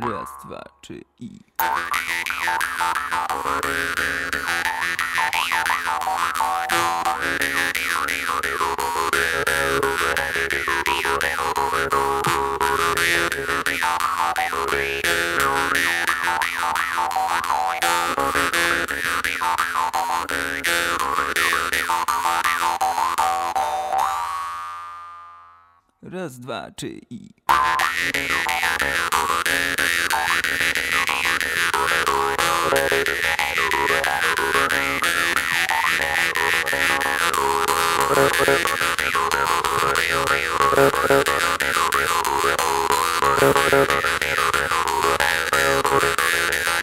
Raz, dwa, trzy i... Raz, dwa, trzy i... Corredor